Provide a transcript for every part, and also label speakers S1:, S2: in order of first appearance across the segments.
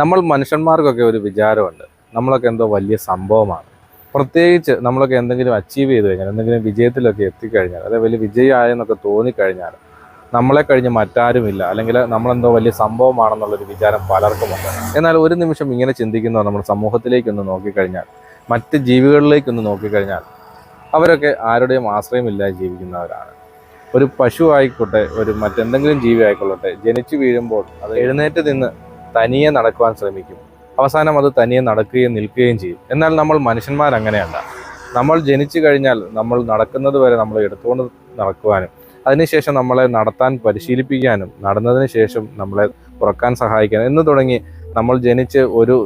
S1: നമ്മൾ മനുഷ്യന്മാർക്കൊക്കെ ഒരു വിചാരമുണ്ട്. നമ്മളൊക്കെ എന്തോ വലിയ സംഭവമാണ്. പ്രത്യേകിച്ച് നമ്മളൊക്കെ എന്തെങ്കിലും അച്ചീവ് ചെയ്ത് കഴിഞ്ഞാൽ എന്തെങ്കിലും വിജയത്തിലൊക്കെ എത്തിക്കഴിഞ്ഞാൽ അതായത് വലിയ വിജയമായെന്നൊക്കെ തോന്നിക്കഴിഞ്ഞാൽ നമ്മളെ കഴിഞ്ഞ് മറ്റാരുമില്ല. അല്ലെങ്കിൽ നമ്മളെന്തോ വലിയ സംഭവമാണെന്നുള്ളൊരു വിചാരം പലർക്കുമുണ്ട്. എന്നാൽ ഒരു നിമിഷം ഇങ്ങനെ ചിന്തിക്കുന്നവർ നമ്മൾ സമൂഹത്തിലേക്കൊന്ന് നോക്കിക്കഴിഞ്ഞാൽ മറ്റ് ജീവികളിലേക്കൊന്ന് നോക്കിക്കഴിഞ്ഞാൽ അവരൊക്കെ ആരുടെയും ആശ്രയമില്ലാതെ ജീവിക്കുന്നവരാണ്. ഒരു പശു ആയിക്കോട്ടെ ഒരു മറ്റെന്തെങ്കിലും ജീവി ആയിക്കൊള്ളട്ടെ ജനിച്ചു വീഴുമ്പോൾ അത് എഴുന്നേറ്റ് നിന്ന് തനിയെ നടക്കുവാൻ ശ്രമിക്കും. അവസാനം അത് തനിയെ നടക്കുകയും നിൽക്കുകയും ചെയ്യും. എന്നാൽ നമ്മൾ മനുഷ്യന്മാർ അങ്ങനെയല്ല നമ്മൾ ജനിച്ചു കഴിഞ്ഞാൽ നമ്മൾ നടക്കുന്നത് വരെ നമ്മൾ എടുത്തുകൊണ്ട് നടക്കുവാനും അതിനുശേഷം നമ്മളെ നടത്താൻ പരിശീലിപ്പിക്കാനും നടന്നതിന് ശേഷം നമ്മളെ ഉറക്കാൻ സഹായിക്കാനും എന്ന് തുടങ്ങി നമ്മൾ ജനിച്ച് ഒരു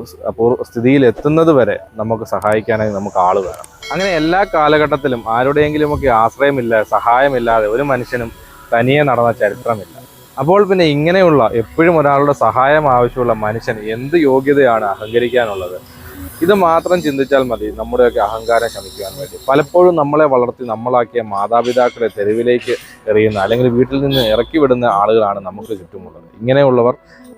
S1: സ്ഥിതിയിൽ എത്തുന്നത് വരെ നമുക്ക് സഹായിക്കാനായി നമുക്ക് ആൾ വേണം. അങ്ങനെ എല്ലാ കാലഘട്ടത്തിലും ആരുടെയെങ്കിലുമൊക്കെ ആശ്രയമില്ല സഹായമില്ലാതെ ഒരു മനുഷ്യനും തനിയെ നടന്ന ചരിത്രമില്ല. അപ്പോൾ പിന്നെ ഇങ്ങനെയുള്ള എപ്പോഴും ഒരാളുടെ സഹായം ആവശ്യമുള്ള മനുഷ്യൻ എന്ത് യോഗ്യതയാണ് അഹങ്കരിക്കാനുള്ളത്? ഇത് മാത്രം ചിന്തിച്ചാൽ മതി നമ്മുടെയൊക്കെ അഹങ്കാരം ശമിക്കുവാൻ വേണ്ടി. പലപ്പോഴും നമ്മളെ വളർത്തി നമ്മളാക്കിയ മാതാപിതാക്കളെ തെരുവിലേക്ക് എറിയുന്ന അല്ലെങ്കിൽ വീട്ടിൽ നിന്ന് ഇറക്കി വിടുന്ന ആളുകളാണ് നമുക്ക് ചുറ്റുമുള്ളത്. ഇങ്ങനെയുള്ളവർ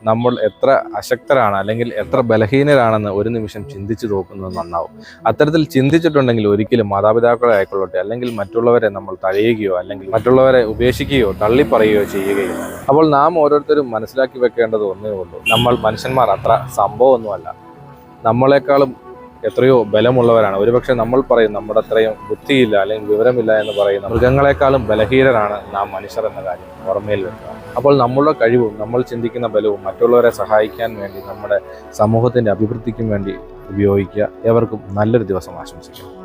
S1: നമ്മൾ എത്ര അശക്തരാണ് അല്ലെങ്കിൽ എത്ര ബലഹീനരാണെന്ന് ഒരു നിമിഷം ചിന്തിച്ചു നോക്കുന്നത് നന്നാവും. അത്തരത്തിൽ ചിന്തിച്ചിട്ടുണ്ടെങ്കിൽ ഒരിക്കലും മാതാപിതാക്കളെ ആയിക്കൊള്ളട്ടെ അല്ലെങ്കിൽ മറ്റുള്ളവരെ നമ്മൾ തഴയുകയോ അല്ലെങ്കിൽ മറ്റുള്ളവരെ ഉപേക്ഷിക്കുകയോ തള്ളിപ്പറയുകയോ ചെയ്യുകയില്ല. അപ്പോൾ നാം ഓരോരുത്തരും മനസ്സിലാക്കി വെക്കേണ്ടത് ഒന്നേ ഉള്ളൂ. നമ്മൾ മനുഷ്യന്മാർ അത്ര സംഭവമൊന്നുമല്ല. നമ്മളെക്കാളും എത്രയോ ബലമുള്ളവരാണ്. ഒരുപക്ഷെ നമ്മൾ പറയും നമ്മുടെ അത്രയും ബുദ്ധിയില്ല അല്ലെങ്കിൽ വിവരമില്ല എന്ന് പറയുന്ന മൃഗങ്ങളെക്കാളും ബലഹീനരാണ് നാം മനുഷ്യർ എന്ന കാര്യം ഓർമ്മയിൽ വെക്കുക. അപ്പോൾ നമ്മളുടെ കഴിവും നമ്മൾ ചിന്തിക്കുന്ന ബലവും മറ്റുള്ളവരെ സഹായിക്കാൻ വേണ്ടി നമ്മുടെ സമൂഹത്തിന്റെ അഭിവൃദ്ധിക്കും വേണ്ടി ഉപയോഗിക്കുക. എവർക്കും നല്ലൊരു ദിവസം ആശംസിക്കുന്നു.